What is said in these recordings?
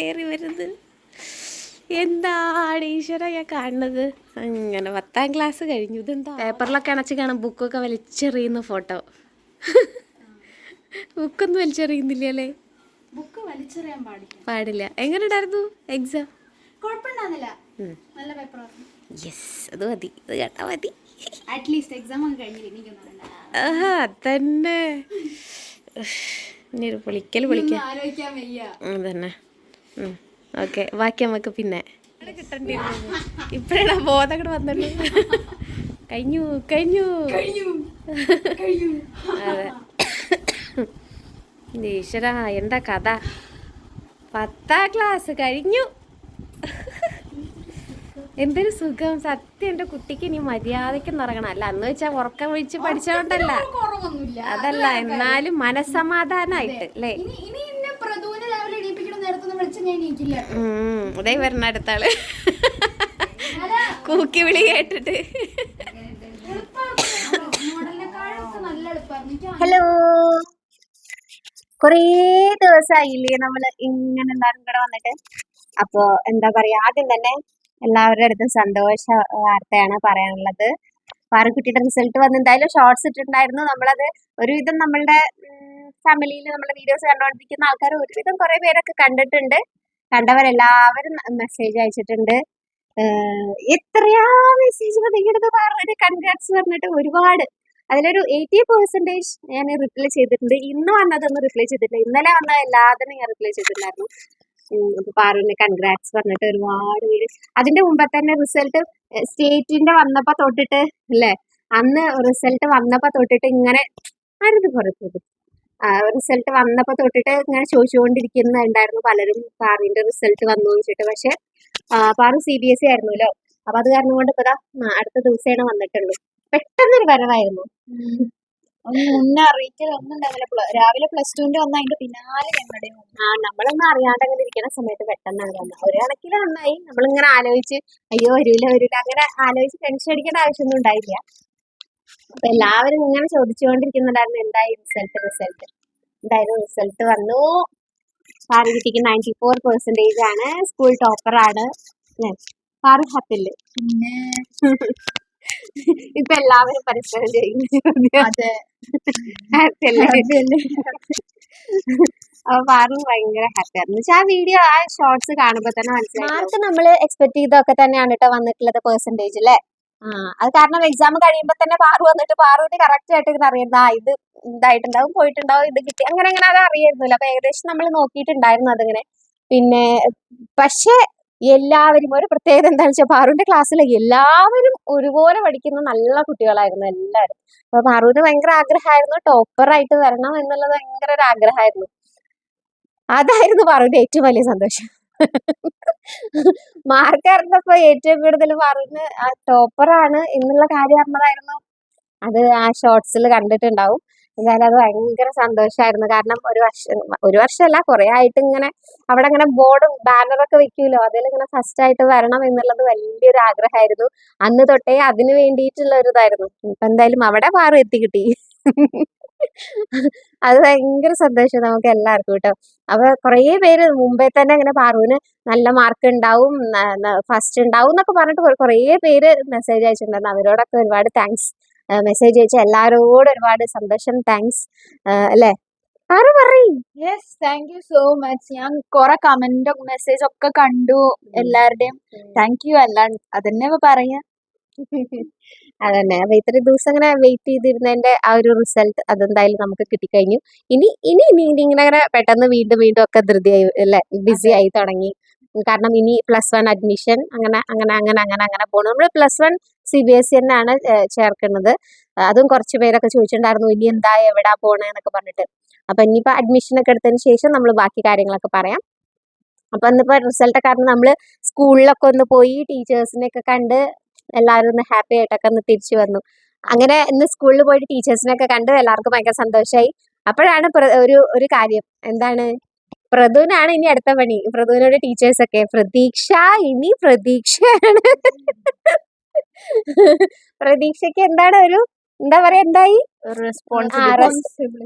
കയറി വരുന്നത്. എന്താണ് ഈശ്വര ഞാൻ കാണുന്നത്? അങ്ങനെ പത്താം ക്ലാസ് കഴിഞ്ഞു. ഇതെന്താ? പേപ്പറിലൊക്കെ അണച്ച് കാണാം. ബുക്കൊക്കെ വലിച്ചെറിയുന്ന ഫോട്ടോ. ബുക്കൊന്നും വലിച്ചെറിയുന്നില്ല അല്ലേ ബുക്ക് വലിച്ചെറിയാൻ പാടില്ല. പാടില്ല. എങ്ങനെ ഉണ്ടായിരുന്നു എക്സാം കുഴപ്പമുണ്ടാകുന്നില്ല നല്ല പേപ്പർ യെസ് അത് മതി. അത് കേട്ടാ മതി. അറ്റ്ലീസ്റ്റ് എക്സാം ഒക്കെ കഴിഞ്ഞില്ല? തന്നെ ഇനി ഒരു പൊളിക്കൽ വിളിക്കാം അതന്നെ. ഓക്കെ ബാക്കി നമുക്ക് പിന്നെ. ഇപ്പഴാണ് ബോധം കൂടെ വന്നുള്ളൂ കഴിഞ്ഞു കഴിഞ്ഞു. അതെ. ഈശ്വര എന്താ കഥ? പത്താം ക്ലാസ് കഴിഞ്ഞു. എന്തൊരു സുഖം. സത്യം എന്റെ കുട്ടിക്ക് ഇനി മര്യാദയ്ക്ക് നിറങ്ങണം അല്ല അന്ന് വെച്ചാൽ ഉറക്കം വിളിച്ച് പഠിച്ചോണ്ടല്ല. കുറവൊന്നുമില്ല അതല്ല എന്നാലും മനസ്സമാധാനായിട്ട് അല്ലേ ഇനി ഇനി എന്നെ പ്രദൂനെ രാവിലെ എണീപ്പിക്കണം നേരത്തെ വിളിച്ച ഞാൻ എണീക്കില്ല ഉം, ഉദയ് വരണ അടുത്താൾ. കൂക്കി വിളി കേട്ടിട്ട്. ഹലോ. കുറേ ദിവസായില്ലേ നമ്മൾ ഇങ്ങനെ എല്ലാവരും കൂടെ വന്നിട്ട്. അപ്പോൾ എന്താ പറയാ ആദ്യം തന്നെ എല്ലാവരുടെ അടുത്തും സന്തോഷ വാർത്തയാണ് പറയാനുള്ളത്. പാറക്കുട്ടിയുടെ റിസൾട്ട് വന്ന് എന്തായാലും ഷോർട്സ് ഇട്ടിട്ടുണ്ടായിരുന്നു. നമ്മളത് ഒരുവിധം നമ്മളുടെ ഫാമിലിയിൽ നമ്മുടെ വീഡിയോസ് കണ്ടുകൊണ്ടിരിക്കുന്ന ആൾക്കാർ ഒരുവിധം കുറെ പേരൊക്കെ കണ്ടിട്ടുണ്ട്. കണ്ടവരെല്ലാവരും മെസ്സേജ് അയച്ചിട്ടുണ്ട്. എത്രയാ മെസ്സേജ് നിങ്ങളുടെ പറഞ്ഞിട്ട് കൺഗ്രാറ്റ്സ് പറഞ്ഞിട്ട് ഒരുപാട്. അതിലൊരു എയ്റ്റി പെർസെന്റേജ് ഞാൻ റിപ്ലൈ ചെയ്തിട്ടുണ്ട്. ഇന്ന് വന്നതൊന്നും റിപ്ലൈ ചെയ്തിട്ടില്ല. ഇന്നലെ വന്ന എല്ലാത്തിനും ഞാൻ റിപ്ലൈ ചെയ്തിട്ടുണ്ടായിരുന്നു. അപ്പൊ പാറുവിന് കൺഗ്രാറ്റ്സ് പറഞ്ഞിട്ട് ഒരുപാട് പേര്. അതിന്റെ മുമ്പ് തന്നെ റിസൾട്ട് സ്റ്റേറ്റിന്റെ വന്നപ്പോ തൊട്ടിട്ട് അല്ലേ? അന്ന് റിസൾട്ട് വന്നപ്പോ തൊട്ടിട്ട് ഇങ്ങനെ ആരത് പുറത്തത് റിസൾട്ട് വന്നപ്പോ തൊട്ടിട്ട് ഇങ്ങനെ ചോദിച്ചുകൊണ്ടിരിക്കുന്നുണ്ടായിരുന്നു പലരും പാറിന്റെ റിസൾട്ട് വന്നു വെച്ചിട്ട്. പക്ഷെ പാറ സി ബി എസ് ഇ ആയിരുന്നല്ലോ. അപ്പൊ അത് കാരണം കൊണ്ട് ഇപ്പൊ അടുത്ത ദിവസമാണ് വന്നിട്ടുള്ളൂ. പെട്ടെന്നൊരു വരവായിരുന്നു. ഒന്നും മുന്നേ അറിയിക്കൽ ഒന്നും ഉണ്ടാവില്ല രാവിലെ പ്ലസ് ടുവിന്റെ വന്ന അതിന്റെ പിന്നാലെ ഞങ്ങളുടെ. ആ നമ്മളൊന്നും അറിയാണ്ട് അങ്ങനെ ഇരിക്കുന്ന സമയത്ത് പെട്ടെന്ന് വന്നത് ഒരു കണക്കിൽ നന്നായി. നമ്മളിങ്ങനെ ആലോചിച്ച് അയ്യോ വരൂല വരൂല. അങ്ങനെ ആലോചിച്ച് ടെൻഷൻ അടിക്കേണ്ട ആവശ്യമൊന്നും ഉണ്ടായില്ല. അപ്പൊ എല്ലാവരും ഇങ്ങനെ ചോദിച്ചുകൊണ്ടിരിക്കുന്നുണ്ടായിരുന്നു എന്തായി റിസൾട്ട് റിസൾട്ട് എന്തായാലും റിസൾട്ട് വന്നു. പാറുകുട്ടിക്ക് നയന്റി ഫോർ പെർസെന്റേജ് ആണ്. സ്കൂൾ ടോപ്പർ ആണ്. ല്ലേ? പാറു ഹാപ്പി പിന്നെ ഇപ്പൊ എല്ലാവരും പരസ്പരം അപ്പൊ പാർന്ന് ഭയങ്കര ഹാപ്പി ആയിരുന്നു. ആ വീഡിയോ ആ ഷോർട്സ് കാണുമ്പോ തന്നെ മനസ്സിലായി. മാർക്ക് നമ്മൾ എക്സ്പെക്ട് ചെയ്തൊക്കെ തന്നെയാണ് കേട്ടോ വന്നിട്ടുള്ളത് പെർസെന്റേജ് അല്ലേ? ആ അത് കാരണം എക്സാം കഴിയുമ്പോ തന്നെ പാറു വന്നിട്ട് പാറുവിന് കറക്റ്റ് ആയിട്ട് ഇങ്ങനെ അറിയുന്ന ആ ഇത് ഇതായിട്ടുണ്ടാവും പോയിട്ടുണ്ടാവും ഇത് കിട്ടി. അങ്ങനെ അങ്ങനെ അത് അറിയായിരുന്നില്ല. അപ്പൊ ഏകദേശം നമ്മൾ നോക്കിയിട്ടുണ്ടായിരുന്നു അതിങ്ങനെ. പിന്നെ പക്ഷെ എല്ലാവരും ഒരു പ്രത്യേകത എന്താണെന്ന് വെച്ചാൽ പാറുവിന്റെ ക്ലാസ്സിലെ എല്ലാവരും ഒരുപോലെ പഠിക്കുന്ന നല്ല കുട്ടികളായിരുന്നു എല്ലാവരും. അപ്പൊ പാറുവിന് ഭയങ്കര ആഗ്രഹമായിരുന്നു ടോപ്പർ ആയിട്ട് വരണം എന്നുള്ളത് ഭയങ്കര ഒരു ആഗ്രഹമായിരുന്നു. അതായിരുന്നു പാറുവിന്റെ ഏറ്റവും വലിയ സന്തോഷം. മാർക്ക് അറിഞ്ഞപ്പോ ഏറ്റവും കൂടുതൽ പാറുവിന് ആ ടോപ്പറാണ് എന്നുള്ള കാര്യം അറിഞ്ഞതായിരുന്നു. അത് ആ ഷോർട്സിൽ കണ്ടിട്ടുണ്ടാവും. എന്തായാലും അത് ഭയങ്കര സന്തോഷമായിരുന്നു കാരണം ഒരു വർഷം ഒരു വർഷമല്ല കുറെ ആയിട്ട് ഇങ്ങനെ അവിടെ ഇങ്ങനെ ബോർഡും ബാനറൊക്കെ വെക്കൂലോ? അതിൽ ഇങ്ങനെ ഫസ്റ്റ് ആയിട്ട് വരണം എന്നുള്ളത് വലിയൊരു ആഗ്രഹമായിരുന്നു. അന്ന് തൊട്ടേ അതിന് വേണ്ടിയിട്ടുള്ള ഒരു ഇതായിരുന്നു. ഇപ്പൊ എന്തായാലും അവിടെ പാറു എത്തി കിട്ടി. അത് ഭയങ്കര സന്തോഷം നമുക്ക് എല്ലാവർക്കും കേട്ടോ. അപ്പൊ കുറേ പേര് മുമ്പേ തന്നെ ഇങ്ങനെ പാറുവിന് നല്ല മാർക്ക് ഉണ്ടാവും ഫസ്റ്റ് ഉണ്ടാവും എന്നൊക്കെ പറഞ്ഞിട്ട് കുറേ പേര് മെസ്സേജ് അയച്ചിട്ടുണ്ടായിരുന്നു. അവരോടൊക്കെ ഒരുപാട് താങ്ക്സ് മെസ്സേജ് അയച്ച എല്ലാവരോടും ഒരുപാട് സന്തോഷം. താങ്ക്സ് അല്ലേ? പറയും? Yes thank you so much ഞാൻ കൊറേ കമന്റ് മെസ്സേജ് ഒക്കെ കണ്ടു എല്ലാവരുടെയും താങ്ക് യു അല്ല അതന്നെ പറയാ. അതന്നെ. അപ്പൊ ഇത്രയും ദിവസം ഇങ്ങനെ വെയിറ്റ് ചെയ്തിരുന്നതിന്റെ ആ ഒരു റിസൾട്ട് അതെന്തായാലും നമുക്ക് കിട്ടിക്കഴിഞ്ഞു. ഇനി ഇനി ഇനി ഇനി ഇങ്ങനെ അങ്ങനെ പെട്ടെന്ന് വീണ്ടും വീണ്ടും ഒക്കെ ധൃതിയായി അല്ലെ? ബിസി ആയി തുടങ്ങി. കാരണം ഇനി പ്ലസ് വൺ അഡ്മിഷൻ അങ്ങനെ അങ്ങനെ അങ്ങനെ അങ്ങനെ അങ്ങനെ പോകണം നമ്മൾ plus one C B S E തന്നെയാണ് ചേർക്കുന്നത്. അതും കുറച്ച് പേരൊക്കെ ചോദിച്ചിട്ടുണ്ടായിരുന്നു ഇനി എന്താ എവിടാ പോണേ? എന്നൊക്കെ പറഞ്ഞിട്ട്. അപ്പൊ ഇനിയിപ്പോ അഡ്മിഷൻ ഒക്കെ എടുത്തതിന് ശേഷം നമ്മൾ ബാക്കി കാര്യങ്ങളൊക്കെ പറയാം. അപ്പൊ ഇന്നിപ്പോ റിസൾട്ട് കാരണം നമ്മൾ സ്കൂളിലൊക്കെ ഒന്ന് പോയി ടീച്ചേഴ്സിനെ ഒക്കെ കണ്ട് എല്ലാവരും ഒന്ന് ഹാപ്പി ആയിട്ടൊക്കെ ഒന്ന് തിരിച്ചു വന്നു. അങ്ങനെ ഇന്ന് സ്കൂളിൽ പോയിട്ട് ടീച്ചേഴ്സിനൊക്കെ കണ്ട് എല്ലാവർക്കും ഭയങ്കര സന്തോഷമായി അപ്പോഴാണ് ഒരു ഒരു കാര്യം. എന്താണ്? പ്രദുവിനാണ് ഇനി അടുത്ത പണി. പ്രദുവിനോട് ടീച്ചേഴ്സ് ഒക്കെ പ്രതീക്ഷ ഇനി പ്രതീക്ഷയാണ്. പ്രതീക്ഷയ്ക്ക് എന്താണ് ഒരു എന്താ പറയാ എന്തായി?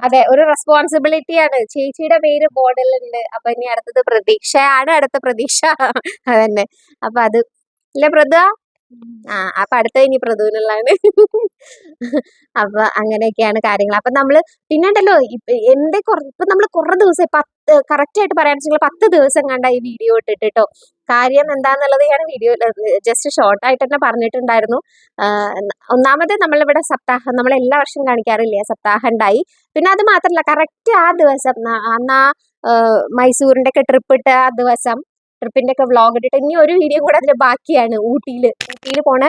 അതെ ഒരു റെസ്പോൺസിബിലിറ്റി ആണ്. ചേച്ചിയുടെ പേര് ബോർഡിലുണ്ട് അപ്പൊ ഇനി അടുത്തത് പ്രതീക്ഷയാണ് അടുത്ത പ്രതീക്ഷ. അതന്നെ. അപ്പൊ അത്. ഇല്ല പ്രത ആ അപ്പൊ അടുത്ത ഇനി പ്രതുവിനുള്ളതാണ് അപ്പൊ അങ്ങനെയൊക്കെയാണ് കാര്യങ്ങൾ. അപ്പൊ നമ്മൾ പിന്നെ ഉണ്ടല്ലോ ഇപ്പ- എന്റെ ഇപ്പൊ നമ്മൾ കുറെ ദിവസം പത്ത് കറക്റ്റ് ആയിട്ട് പറയാൻ വെച്ചാൽ പത്ത് ദിവസം കണ്ട ഈ വീഡിയോ ഇട്ടിട്ടോ കാര്യം എന്താന്നുള്ളത് ഞാൻ വീഡിയോ ജസ്റ്റ് ഷോർട്ട് ആയിട്ട് തന്നെ പറഞ്ഞിട്ടുണ്ടായിരുന്നു. ഒന്നാമത് നമ്മളിവിടെ സപ്താഹം നമ്മൾ എല്ലാ വർഷവും കാണിക്കാറില്ലേ സപ്താഹം ഉണ്ടായി. പിന്നെ അത് മാത്രല്ല കറക്റ്റ് ആ ദിവസം അന്നാ മൈസൂരിന്റെ ഒക്കെ ട്രിപ്പ് ഇട്ട ആ ദിവസം ട്രിപ്പിന്റെ ഒക്കെ വ്ളോഗ് ഇട്ടിട്ട് ഇനി ഒരു വീഡിയോ കൂടെ അതിൽ ബാക്കിയാണ് ഊട്ടിയിൽ ഊട്ടിയിൽ പോണ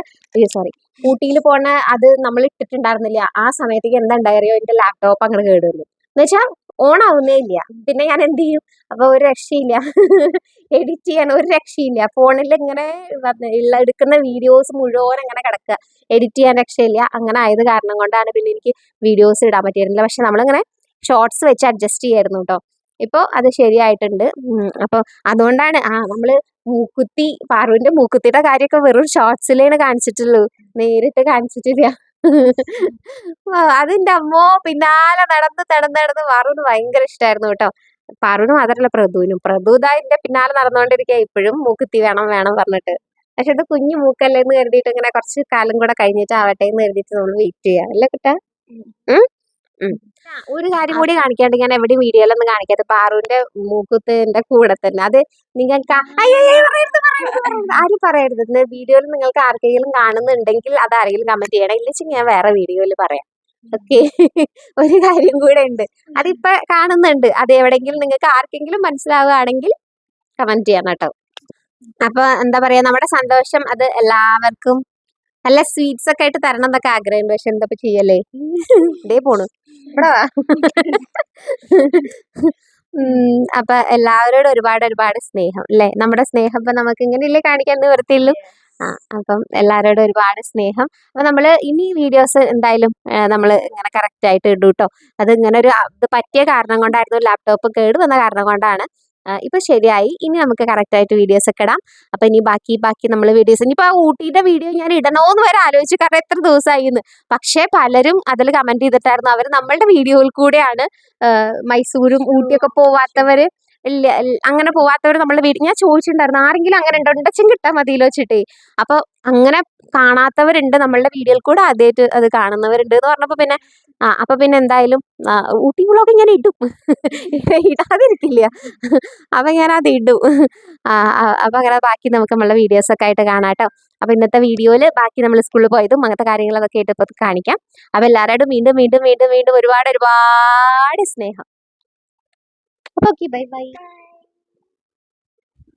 സോറി ഊട്ടിയിൽ പോണ അത് നമ്മൾ ഇട്ടിട്ടുണ്ടായിരുന്നില്ല. ആ സമയത്തേക്ക് എന്താ ഉണ്ടായോ എന്റെ ലാപ്ടോപ്പ് അങ്ങനെ കേട് വന്നു എന്ന് വെച്ചാൽ ഓൺ ആവുന്നേ ഇല്ല. പിന്നെ ഞാൻ എന്ത് ചെയ്യും? അപ്പൊ ഒരു രക്ഷയില്ല. എഡിറ്റ് ചെയ്യാൻ ഒരു രക്ഷയില്ല. ഫോണിൽ ഇങ്ങനെ ഉള്ള എടുക്കുന്ന വീഡിയോസ് മുഴുവൻ അങ്ങനെ കിടക്കുക. എഡിറ്റ് ചെയ്യാൻ രക്ഷയില്ല. അങ്ങനെ ആയത് കാരണം കൊണ്ടാണ് പിന്നെ എനിക്ക് വീഡിയോസ് ഇടാൻ പറ്റിയിരുന്നില്ല. പക്ഷെ നമ്മളിങ്ങനെ ഷോർട്സ് വെച്ച് അഡ്ജസ്റ്റ് ചെയ്യായിരുന്നു കേട്ടോ ഇപ്പോൾ അത് ശരിയായിട്ടുണ്ട്. അപ്പോൾ അതുകൊണ്ടാണ് ആ നമ്മൾ മൂക്കുത്തി പാർവിന്റെ മൂക്കുത്തിയുടെ കാര്യമൊക്കെ വെറും ഷോർട്സിലാണ് കാണിച്ചിട്ടുള്ളൂ. നേരിട്ട് കാണിച്ചിട്ടില്ല. അതിന്റെ അമ്മോ പിന്നാലെ നടന്ന് നടന്ന് നടന്ന് പാറുവിന് ഭയങ്കര ഇഷ്ടമായിരുന്നു കേട്ടോ. പാറുവിന് മാത്രമല്ല പ്രഭുവിനും പ്രതു ഇതാ പിന്നാലെ നടന്നുകൊണ്ടിരിക്കുക ഇപ്പോഴും മൂക്കുത്തി വേണം വേണം പറഞ്ഞിട്ട്. പക്ഷെ ഇത് കുഞ്ഞു മൂക്കല്ലേ എന്ന് കരുതിയിട്ട് ഇങ്ങനെ കുറച്ച് കാലം കൂടെ കഴിഞ്ഞിട്ട് ആവട്ടെ എന്ന് കരുതിയിട്ട് നമ്മൾ വെയിറ്റ് ചെയ്യാം. അല്ലേ കുട്ടാ? ഒരു കാര്യം കൂടി കാണിക്കാണ്ട് ഞാൻ എവിടെ വീഡിയോയിലൊന്നും കാണിക്കാത്ത പാറുവിന്റെ മൂക്കുത്തിന്റെ കൂടെ തന്നെ. അത് നിങ്ങൾക്ക്. ആരും പറയരുത്. വീഡിയോയിൽ നിങ്ങൾക്ക് ആർക്കെങ്കിലും കാണുന്നുണ്ടെങ്കിൽ അത് ആരെങ്കിലും കമന്റ് ചെയ്യണം. ഇല്ലെങ്കിൽ ഞാൻ വേറെ വീഡിയോയിൽ പറയാം. ഓക്കെ. ഒരു കാര്യം കൂടെ ഉണ്ട്. അതിപ്പോ കാണുന്നുണ്ട്. അത് എവിടെങ്കിലും നിങ്ങൾക്ക് ആർക്കെങ്കിലും മനസ്സിലാവുകയാണെങ്കിൽ കമന്റ് ചെയ്യണം കേട്ടോ. അപ്പൊ എന്താ പറയാ നമ്മുടെ സന്തോഷം അത് എല്ലാവർക്കും നല്ല സ്വീറ്റ്സ് ഒക്കെ ആയിട്ട് തരണം എന്നൊക്കെ ആഗ്രഹം പക്ഷെ എന്താ ചെയ്യല്ലേ? ഇതേ പോണു. അപ്പൊ എല്ലാവരോടും ഒരുപാട് ഒരുപാട് സ്നേഹം അല്ലെ? നമ്മുടെ സ്നേഹം ഇപ്പൊ നമുക്ക് ഇങ്ങനെയല്ലേ കാണിക്കാൻ നിവർത്തിയുള്ളൂ ആ അപ്പം എല്ലാവരോടും ഒരുപാട് സ്നേഹം. അപ്പൊ നമ്മൾ ഇനി വീഡിയോസ് എന്തായാലും നമ്മൾ ഇങ്ങനെ കറക്റ്റ് ആയിട്ട് ഇടൂട്ടോ. അത് ഇങ്ങനെ ഒരു പറ്റിയ കാരണം കൊണ്ടായിരുന്നു ലാപ്ടോപ്പ് കേട് വന്ന കാരണം കൊണ്ടാണ്. ഇപ്പൊ ശരിയായി. ഇനി നമുക്ക് കറക്റ്റ് ആയിട്ട് വീഡിയോസ് ഒക്കെ ഇടാം. അപ്പൊ ഇനി ബാക്കി ബാക്കി നമ്മൾ വീഡിയോസ് ഇനിയിപ്പോ ആ ഊട്ടിയുടെ വീഡിയോ ഞാൻ ഇടണോന്ന് വരെ ആലോചിച്ചു. കാരണം എത്ര ദിവസമായി എന്ന് പക്ഷേ പലരും അതിൽ കമന്റ് ചെയ്തിട്ടായിരുന്നു. അവർ നമ്മളുടെ വീഡിയോയിൽ കൂടെയാണ് മൈസൂരും ഊട്ടിയൊക്കെ പോവാത്തവര് അങ്ങനെ പോവാത്തവർ നമ്മളുടെ വീഡിയോ ഞാൻ ചോദിച്ചിട്ടുണ്ടായിരുന്നു ആരെങ്കിലും അങ്ങനെ ഉണ്ടോ? ഉണ്ടച്ചും കിട്ടാൻ മതിയല്ലോ വെച്ചിട്ടേ അപ്പൊ അങ്ങനെ കാണാത്തവരുണ്ട് നമ്മളുടെ വീഡിയോയിൽ കൂടെ ആദ്യമായിട്ട് അത് കാണുന്നവരുണ്ട് എന്ന് പറഞ്ഞപ്പോ പിന്നെ ആ പിന്നെ എന്തായാലും ഊട്ടി വ്ളോഗ് ഞാൻ ഇടും. ഇടാതിരിക്കില്ല. അപ്പൊ ഞാൻ അത് ഇടും. അപ്പോൾ അങ്ങനെ ബാക്കി നമുക്ക് നമ്മളെ വീഡിയോസ് ഒക്കെ ആയിട്ട് കാണാട്ടോ അപ്പോൾ അപ്പൊ ഇന്നത്തെ വീഡിയോയിൽ ബാക്കി നമ്മൾ സ്കൂളിൽ പോയതും അങ്ങനത്തെ കാര്യങ്ങളൊക്കെ ആയിട്ട് ഇപ്പൊ കാണിക്കാം. അപ്പൊ എല്ലാവരോടും വീണ്ടും വീണ്ടും വീണ്ടും വീണ്ടും ഒരുപാട് ഒരുപാട് സ്നേഹം. അപ്പൊ ഓക്കെ ബൈ ബൈ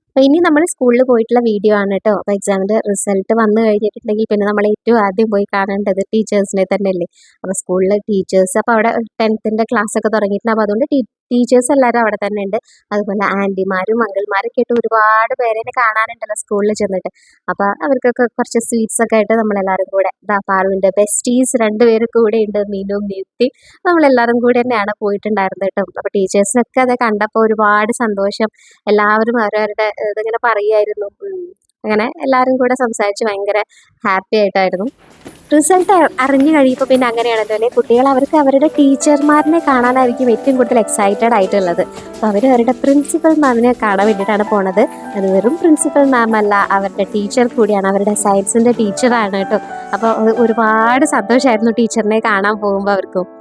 അപ്പൊ ഇനി നമ്മൾ സ്കൂളിൽ പോയിട്ടുള്ള വീഡിയോ ആണ് കേട്ടോ അപ്പൊ എക്സാമിന്റെ റിസൾട്ട് വന്നു കഴിഞ്ഞിട്ടുണ്ടെങ്കിൽ പിന്നെ നമ്മൾ ഏറ്റവും ആദ്യം പോയി കാണേണ്ടത് ടീച്ചേഴ്സിനെ തന്നെ അല്ലേ അപ്പൊ സ്കൂളിലെ ടീച്ചേഴ്സ് അപ്പൊ അവിടെ ടെൻത്തിന്റെ ക്ലാസ് ഒക്കെ തുടങ്ങിയിട്ടുണ്ട്. അപ്പൊ അതുകൊണ്ട് ടീച്ചേഴ്സ് എല്ലാവരും അവിടെ തന്നെ ഉണ്ട് അതുപോലെ ആന്റിമാരും അങ്കിൾമാരൊക്കെ ആയിട്ട് ഒരുപാട് പേരെ കാണാനുണ്ടല്ലോ സ്കൂളിൽ ചെന്നിട്ട്. അപ്പോൾ അവർക്കൊക്കെ കുറച്ച് സ്വീറ്റ്സ് ഒക്കെ ആയിട്ട് നമ്മളെല്ലാവരും കൂടെ ദാ പാറുവിന്റെ ബെസ്റ്റീസ് രണ്ടുപേരും കൂടെ ഉണ്ട് മീനും നിയുക്തി നമ്മളെല്ലാവരും കൂടെ തന്നെയാണ് പോയിട്ടുണ്ടായിരുന്നത് കേട്ടോ. അപ്പൊ ടീച്ചേഴ്സിനൊക്കെ അത് കണ്ടപ്പോൾ ഒരുപാട് സന്തോഷം. എല്ലാവരും അവരവരുടെ ഇതിങ്ങനെ പറയുമായിരുന്നു അങ്ങനെ എല്ലാവരും കൂടെ സംസാരിച്ച് ഭയങ്കര ഹാപ്പി ആയിട്ടായിരുന്നു. റിസൾട്ട് അറിഞ്ഞു കഴിയുമ്പോൾ പിന്നെ അങ്ങനെയാണല്ലോ അല്ലെ? കുട്ടികൾ അവർക്ക് അവരുടെ ടീച്ചർമാരിനെ കാണാനായിരിക്കും ഏറ്റവും കൂടുതൽ എക്സൈറ്റഡ് ആയിട്ടുള്ളത്. അപ്പോൾ അവർ അവരുടെ പ്രിൻസിപ്പൽ മാമിനെ കാണാൻ വേണ്ടിയിട്ടാണ് പോണത്. അത് വെറും പ്രിൻസിപ്പൽ മാം അല്ല അവരുടെ ടീച്ചർ കൂടിയാണ് അവരുടെ സയൻസിന്റെ ടീച്ചറാണ് കേട്ടോ. അപ്പോൾ ഒരുപാട് സന്തോഷമായിരുന്നു ടീച്ചറിനെ കാണാൻ പോകുമ്പോൾ അവർക്കും.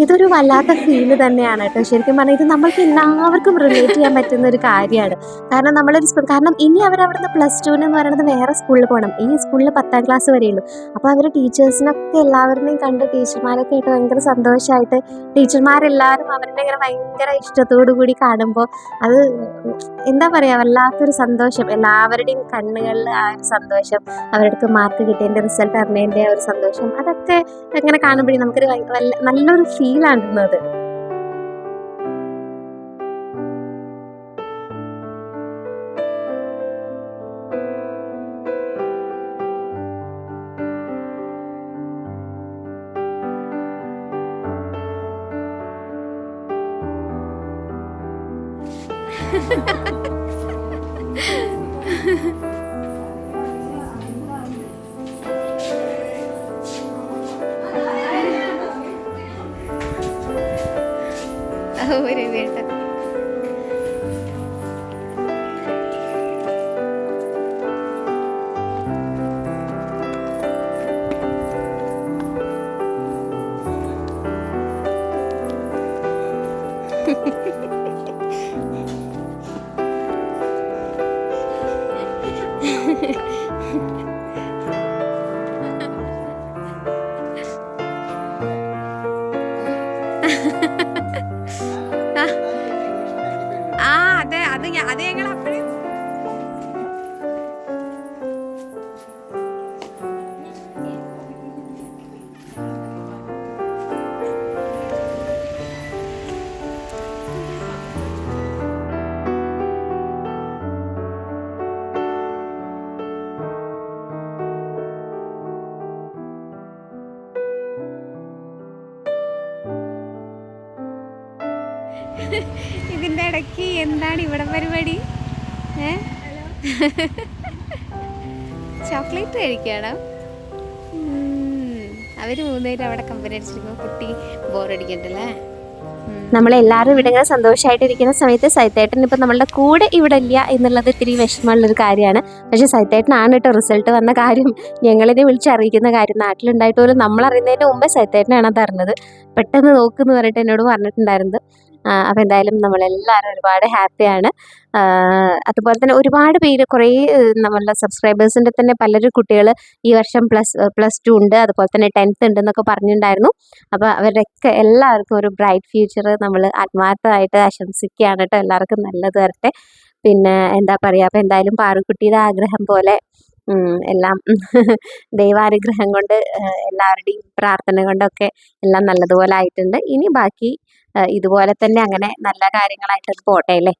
ഇതൊരു വല്ലാത്ത ഫീൽ തന്നെയാണ് കേട്ടോ. ശരിക്കും പറഞ്ഞാൽ ഇത് നമ്മൾക്ക് എല്ലാവർക്കും റിലേറ്റ് ചെയ്യാൻ പറ്റുന്ന ഒരു കാര്യമാണ്. കാരണം നമ്മളൊരു കാരണം ഇനി അവർ അവിടുന്ന് പ്ലസ് ടുവിന് എന്ന് പറയുന്നത് വേറെ സ്കൂളിൽ പോകണം ഈ സ്കൂളിൽ പത്താം ക്ലാസ് വരെയുള്ളൂ അപ്പോൾ അവർ ടീച്ചേഴ്സിനൊക്കെ എല്ലാവരുടെയും കണ്ട് ടീച്ചർമാരൊക്കെ ആയിട്ട് ഭയങ്കര സന്തോഷമായിട്ട് ടീച്ചർമാരെല്ലാവരും അവരുടെ ഇങ്ങനെ ഭയങ്കര ഇഷ്ടത്തോടു കൂടി കാണുമ്പോൾ അത് എന്താ പറയുക വല്ലാത്തൊരു സന്തോഷം. എല്ലാവരുടെയും കണ്ണുകളിൽ ആ ഒരു സന്തോഷം അവർക്ക് മാർക്ക് കിട്ടിയതിന്റെ റിസൾട്ട് അറിഞ്ഞതിന്റെ ഒരു സന്തോഷം അതൊക്കെ അങ്ങനെ കാണുമ്പോഴേ നമുക്കൊരു നല്ലൊരു വല്ല- നീലാണ്ടുന്നത് ha ha ha അതെ അത് ഞങ്ങൾ അപ്പഴേ ഇതിന്റെ ഇടയ്ക്ക് എന്താണ് ഇവിടെ പരിപാടി? ഏ? ചോക്ലേറ്റ് കഴിക്കണം അവർ മൂന്നുപേരും അവിടെ കമ്പനി അടിച്ചിരിക്കുമ്പോൾ കുട്ടി ബോറടിക്കണ്ടല്ലേ നമ്മളെല്ലാവരും ഇവിടെ ഇങ്ങനെ സന്തോഷമായിട്ടിരിക്കുന്ന സമയത്ത് സൈത്തേട്ടൻ ഇപ്പം നമ്മളുടെ കൂടെ ഇവിടെ ഇല്ല എന്നുള്ളത് ഇത്തിരി വിഷമമുള്ളൊരു കാര്യമാണ്. പക്ഷേ സൈത്തേട്ടനാണ് കേട്ടോ റിസൾട്ട് വന്ന കാര്യം. ഞങ്ങളിനെ വിളിച്ചറിയിക്കുന്ന കാര്യം. നാട്ടിലുണ്ടായിട്ട് പോലും നമ്മൾ അറിയുന്നതിന് മുമ്പേ സൈത്തേട്ടനാണ് അത് അറിഞ്ഞത്. പെട്ടെന്ന് നോക്കുമെന്ന് പറഞ്ഞിട്ട് എന്നോട് പറഞ്ഞിട്ടുണ്ടായിരുന്നത് അപ്പോൾ എന്തായാലും നമ്മളെല്ലാവരും ഒരുപാട് ഹാപ്പിയാണ് അതുപോലെ തന്നെ ഒരുപാട് പേര് കുറേ നമ്മളുടെ സബ്സ്ക്രൈബേഴ്സിന്റെ തന്നെ പലരും കുട്ടികൾ ഈ വർഷം പ്ലസ് പ്ലസ് ടു ഉണ്ട്. അതുപോലെ തന്നെ ടെൻത്ത് ഉണ്ട് എന്നൊക്കെ പറഞ്ഞിട്ടുണ്ടായിരുന്നു. അപ്പോൾ അവരുടെയൊക്കെ എല്ലാവർക്കും ഒരു ബ്രൈറ്റ് ഫ്യൂച്ചർ നമ്മൾ ആത്മാർത്ഥമായിട്ട് ആശംസിക്കുകയാണ് കേട്ടോ. എല്ലാവർക്കും നല്ലത് വരട്ടെ. പിന്നെ എന്താ പറയുക അപ്പോൾ എന്തായാലും പാറുക്കുട്ടിയുടെ ആഗ്രഹം പോലെ എല്ലാം ദൈവാനുഗ്രഹം കൊണ്ട് എല്ലാവരുടെയും പ്രാർത്ഥന കൊണ്ടൊക്കെ എല്ലാം നല്ലതുപോലെ ആയിട്ടുണ്ട്. ഇനി ബാക്കി ഇതുപോലെ തന്നെ അങ്ങനെ നല്ല കാര്യങ്ങളായിട്ട് പോട്ടെ അല്ലേ?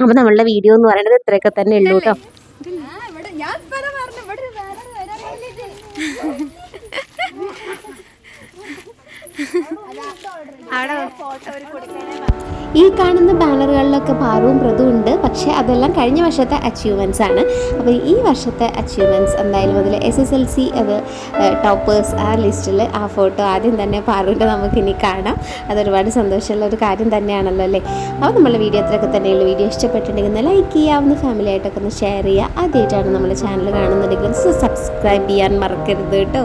അപ്പോൾ നമ്മളുടെ വീഡിയോ എന്ന് പറയുന്നത് ഇത്രയൊക്കെ തന്നെ ഉള്ളൂ കേട്ടോ ഈ കാണുന്ന ബാനറുകളിലൊക്കെ പാറുവും പ്രതും ഉണ്ട്. പക്ഷേ അതെല്ലാം കഴിഞ്ഞ വർഷത്തെ അച്ചീവ്മെന്റ്സ് ആണ്. അപ്പോൾ ഈ വർഷത്തെ അച്ചീവ്മെന്റ്സ് എന്തായാലും അതിൽ എസ് എസ് എൽ സി അത് ടോപ്പേഴ്സ് ആ ലിസ്റ്റിൽ ആ ഫോട്ടോ ആദ്യം തന്നെ പാറുവിന്റെ നമുക്കിനി കാണാം. അതൊരുപാട് സന്തോഷമുള്ള ഒരു കാര്യം തന്നെയാണല്ലോ അല്ലേ? അപ്പോൾ നമ്മളെ വീഡിയോ അത്രയൊക്കെ തന്നെയുള്ള. വീഡിയോ ഇഷ്ടപ്പെട്ടിട്ടുണ്ടെങ്കിൽ ഒന്ന് ലൈക്ക് ചെയ്യുക ഒന്ന് ഫാമിലി ആയിട്ടൊക്കെ ഒന്ന് ഷെയർ ചെയ്യുക. ആദ്യമായിട്ടാണ് നമ്മുടെ ചാനൽ കാണുന്നുണ്ടെങ്കിൽ സബ്സ്ക്രൈബ് ചെയ്യാൻ മറക്കരുത് കേട്ടോ.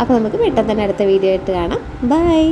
അപ്പോൾ നമുക്ക് പെട്ടെന്ന് തന്നെ അടുത്ത വീഡിയോ ആയിട്ട് കാണാം. ബൈ